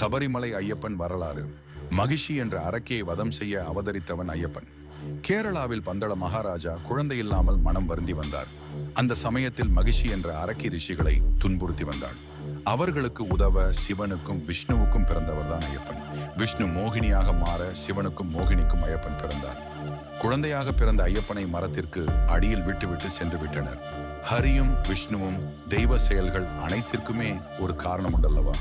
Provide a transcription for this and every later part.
சபரிமலை ஐயப்பன் வரலாறு. மகிஷி என்ற அரக்கியை வதம் செய்ய அவதரித்தவன் ஐயப்பன். கேரளாவில் பந்தள மகாராஜா குழந்தை இல்லாமல் மனம் வருந்தி வந்தார். அந்த சமயத்தில் மகிஷி என்ற அரக்கி ரிஷிகளை துன்புறுத்தி வந்தாள். அவர்களுக்கு உதவ சிவனுக்கும் விஷ்ணுவுக்கும் பிறந்தவர்தான் ஐயப்பன். விஷ்ணு மோகினியாக மாற சிவனுக்கும் மோகினிக்கும் ஐயப்பன் பிறந்தார். குழந்தையாக பிறந்த ஐயப்பனை மரத்திற்கு அடியில் விட்டுவிட்டு சென்று விட்டனர். ஹரியும் விஷ்ணுவும் தெய்வ செயல்கள் அனைத்திற்குமே ஒரு காரணம் உண்டல்லவா?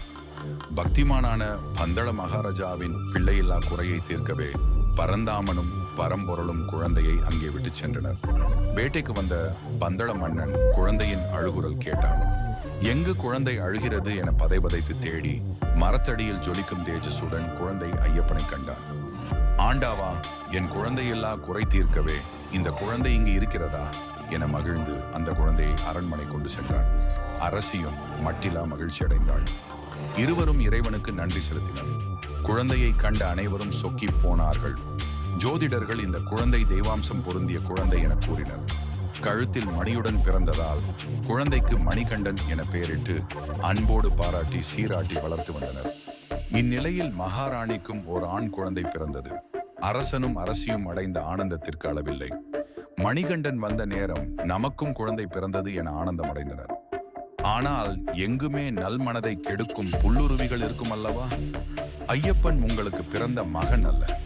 பக்திமானான பந்தள மகாராஜாவின் பிள்ளையில்லா குறையை தீர்க்கவே பரந்தாமனும் பரம்பொருளும் குழந்தையை அங்கே விட்டு சென்றனர். வேட்டைக்கு வந்த பந்தள மன்னன் குழந்தையின் அழுகுரல் கேட்டான். எங்கு குழந்தை அழுகிறது என பதைபதைத்து தேடி மரத்தடியில் ஜொலிக்கும் தேஜஸுடன் குழந்தை ஐயப்பனை கண்டான். ஆண்டாவா என் குழந்தையில்லா குறை தீர்க்கவே இந்த குழந்தை இங்கு இருக்கிறதா? என மகிழ்ந்து அந்த குழந்தையை அரண்மனை கொண்டு சென்றான். அரசியும் மட்டிலா மகிழ்ச்சி அடைந்தாள் இருவரும் இறைவனுக்கு நன்றி செலுத்தினர். குழந்தையை கண்ட அனைவரும் சொக்கி போனார்கள். ஜோதிடர்கள் இந்த குழந்தை தெய்வாம்சம் பொருந்திய குழந்தை என கூறினர். கழுத்தில் மணியுடன் பிறந்ததால் குழந்தைக்கு மணிகண்டன் என பெயரிட்டு அன்போடு பாராட்டி சீராட்டி வளர்த்து வந்தனர். இந்நிலையில் மகாராணிக்கும் ஒரு ஆண் குழந்தை பிறந்தது. அரசனும் அரசியும் அடைந்த ஆனந்தத்திற்கு அளவில்லை. மணிகண்டன் வந்த நேரம் நமக்கும் குழந்தை பிறந்தது என ஆனந்தம் அடைந்தனர் ஆனால் எங்குமே நல்மனதை கெடுக்கும் புல்லுருவிகள் இருக்கும் அல்லவா? ஐயப்பன் உங்களுக்கு பிறந்த மகன் அல்ல.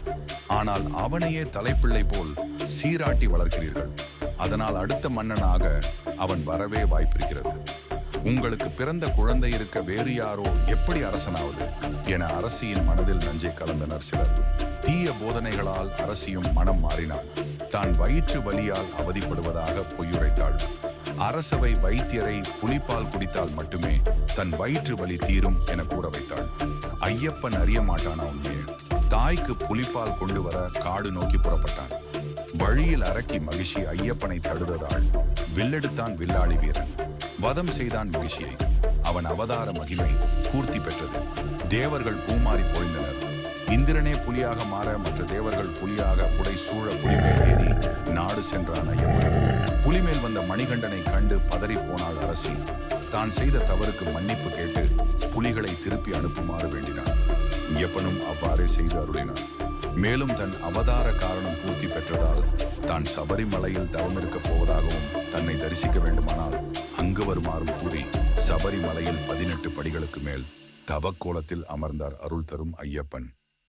ஆனால் அவனையே தலைப்பிள்ளை போல் சீராட்டி வளர்க்கிறீர்கள். அதனால் அடுத்த மன்னனாக அவன் வரவே வாய்ப்பிருக்கிறது. உங்களுக்கு பிறந்த குழந்தை இருக்க வேறு யாரோ எப்படி அரசனாவது? என அரசியின் மனதில் நஞ்சை கலந்தனர் சிலர். தீய போதனைகளால் அரசியும் மனம் மாறினாள் தான் வயிற்று வலியால் அவதிப்படுவதாக பொய்யுரைத்தாள். அரசவை வைத்தியரை புலிப்பால் குடித்தால் மட்டுமே தன் வயிற்று வலி தீரும் என கூற வைத்தாள். ஐயப்பன் அறிய மாட்டானா உண்மையே? தாய்க்கு புலிப்பால் கொண்டு வர காடு நோக்கி புறப்பட்டான். வழியில் அரக்கி மகிழ்ச்சி ஐயப்பனை தடுத்ததால் வில்லெடுத்தான் வில்லாளி வீரன். வதம் செய்தான் மகிழ்ச்சியை. அவன் அவதார மகிமை பூர்த்தி பெற்றது. தேவர்கள் பூமாறி பொழிந்தனர். இந்திரனே புலியாக மாற மற்ற தேவர்கள் புலியாக புடை சூழ புலிமேல் ஏறி நாடு சென்றான் ஐயப்பன். மணிகண்டனை கண்டு பதறி போனாள் அரசி. தான் செய்த தவறுக்கு மன்னிப்பு கேட்டு புலிகளை திருப்பி அனுப்புமாறு வேண்டினான். ஐயப்பனும் அவ்வாறே செய்து அருளினான். மேலும் தன் அவதார காரணம் பூர்த்தி பெற்றதால் தான் சபரிமலையில் தவமிருக்கப் போவதாகவும் தன்னை தரிசிக்க வேண்டுமானால் அங்கு வருமாறும் கூறி சபரிமலையில் பதினெட்டு படிகளுக்கு மேல் தவக்கோலத்தில் அமர்ந்தார் அருள் தரும் ஐயப்பன்.